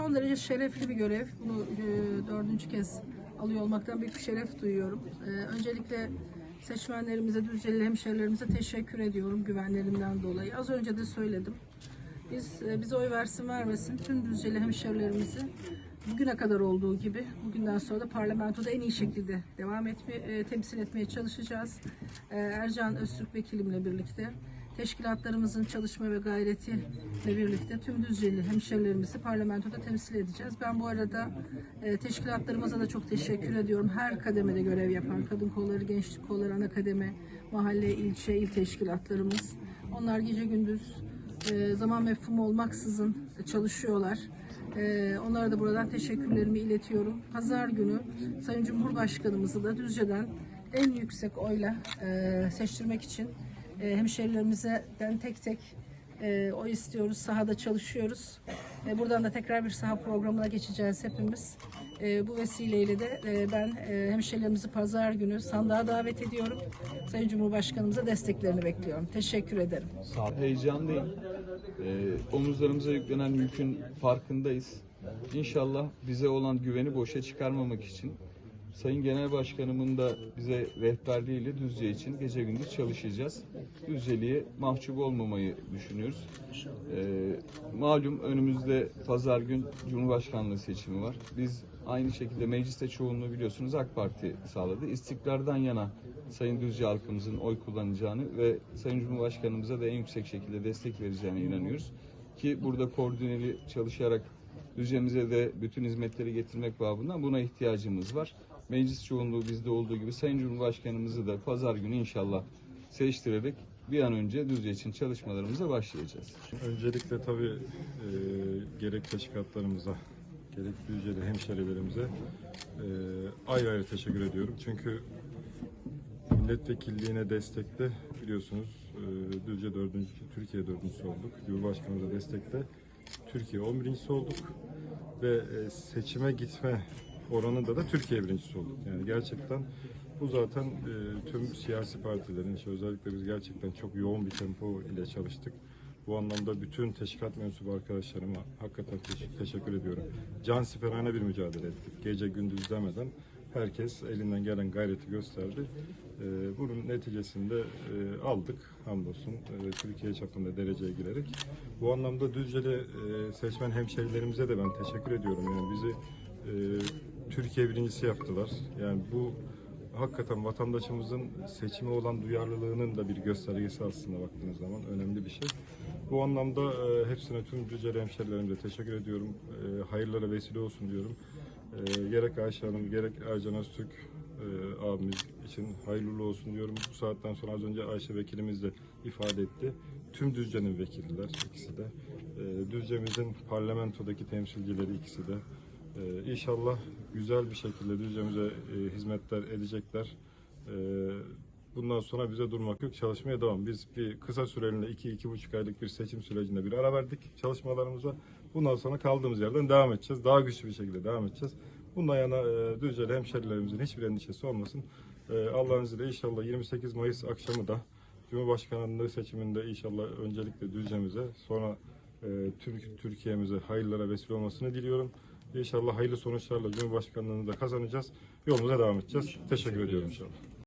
son derece şerefli bir görev. Bunu e, dördüncü kez alıyor olmaktan büyük bir şeref duyuyorum. E, öncelikle seçmenlerimize, Düzceli hemşehrilerimize teşekkür ediyorum güvenlerinden dolayı. Az önce de söyledim. Biz e, bize oy versin vermesin tüm Düzceli hemşehrilerimizi bugüne kadar olduğu gibi bugünden sonra da parlamentoda en iyi şekilde devam etme, e, temsil etmeye çalışacağız. E, Ercan Öztürk vekilimle birlikte teşkilatlarımızın çalışma ve gayretiyle birlikte tüm Düzceli hemşehrilerimizi parlamentoda temsil edeceğiz. Ben bu arada e, teşkilatlarımıza da çok teşekkür ediyorum. Her kademede görev yapan kadın kolları, gençlik kolları, ana kademe, mahalle, ilçe, il teşkilatlarımız. Onlar gece gündüz e, zaman mefhumu olmaksızın çalışıyorlar. E, onlara da buradan teşekkürlerimi iletiyorum. Pazar günü Sayın Cumhurbaşkanımızı da Düzce'den en yüksek oyla e, seçtirmek için e, hemşerilerimizden tek tek e, oy istiyoruz. Sahada çalışıyoruz. E, buradan da tekrar bir saha programına geçeceğiz hepimiz. E, bu vesileyle de e, ben e, hemşerilerimizi pazar günü sandığa davet ediyorum. Sayın Cumhurbaşkanımıza desteklerini bekliyorum. Teşekkür ederim. Heyecanlıyım. Ee, omuzlarımıza yüklenen yükün farkındayız. İnşallah bize olan güveni boşa çıkarmamak için Sayın Genel Başkanımın da bize rehberliğiyle Düzce için gece gündüz çalışacağız. Düzceli'ye mahcup olmamayı düşünüyoruz. Ee, malum önümüzde pazar gün Cumhurbaşkanlığı seçimi var. Biz aynı şekilde mecliste çoğunluğu biliyorsunuz AK Parti sağladı. İstiklalden yana Sayın Düzce halkımızın oy kullanacağını ve Sayın Cumhurbaşkanımıza da en yüksek şekilde destek vereceğine inanıyoruz. Ki burada koordineli çalışarak Düzce'mize de bütün hizmetleri getirmek babından buna ihtiyacımız var. Meclis çoğunluğu bizde olduğu gibi Sayın Cumhurbaşkanımızı da pazar günü inşallah seçtirerek bir an önce Düzce için çalışmalarımıza başlayacağız. Öncelikle tabii e, gerek teşkilatlarımıza, gerek Düzce'de hemşerilerimize e, ayrı ayrı teşekkür ediyorum. Çünkü milletvekilliğine destekte biliyorsunuz e, Düzce dördüncü, Türkiye dördüncüsü olduk. Cumhurbaşkanımıza destekte Türkiye 11. olduk ve e, seçime gitme oranında da Türkiye birincisi olduk. Yani gerçekten bu zaten e, tüm siyasi partilerin, işte özellikle biz gerçekten çok yoğun bir tempo ile çalıştık. Bu anlamda bütün teşkilat mensubu arkadaşlarıma hakikaten teş- teşekkür ediyorum. Can siperhane bir mücadele ettik. Gece gündüz demeden herkes elinden gelen gayreti gösterdi. Ee, bunun neticesinde e, aldık hamdolsun e, Türkiye çapında dereceye girerek. Bu anlamda Düzce'de e, seçmen hemşerilerimize de ben teşekkür ediyorum. Yani bizi Türkiye birincisi yaptılar. Yani bu hakikaten vatandaşımızın seçime olan duyarlılığının da bir göstergesi aslında baktığınız zaman önemli bir şey. Bu anlamda hepsine tüm Düzceli hemşerilerimize teşekkür ediyorum. Hayırlara vesile olsun diyorum. E, gerek Ayşe Hanım gerek Ercan Öztürk e, abimiz için hayırlı olsun diyorum. Bu saatten sonra az önce Ayşe vekilimiz de ifade etti. Tüm Düzce'nin vekilliler ikisi de. E, Düzce'mizin parlamentodaki temsilcileri ikisi de. Ee, inşallah güzel bir şekilde Düzce'mize e, hizmetler edecekler. Ee, bundan sonra bize durmak yok, çalışmaya devam. Biz bir kısa süreliğine iki, iki buçuk aylık bir seçim sürecinde bir ara verdik çalışmalarımıza. Bundan sonra kaldığımız yerden devam edeceğiz. Daha güçlü bir şekilde devam edeceğiz. Bundan yana e, Düzce'li hemşerilerimizin hiçbir endişesi olmasın. E, Allah'ın izniyle inşallah 28 Mayıs akşamı da Cumhurbaşkanlığı seçiminde inşallah öncelikle Düzce'mize sonra e, Türk Türkiye'mize hayırlara vesile olmasını diliyorum. İnşallah hayırlı sonuçlarla Cumhurbaşkanlığını da kazanacağız. Yolumuza devam edeceğiz. Teşekkür ediyorum inşallah.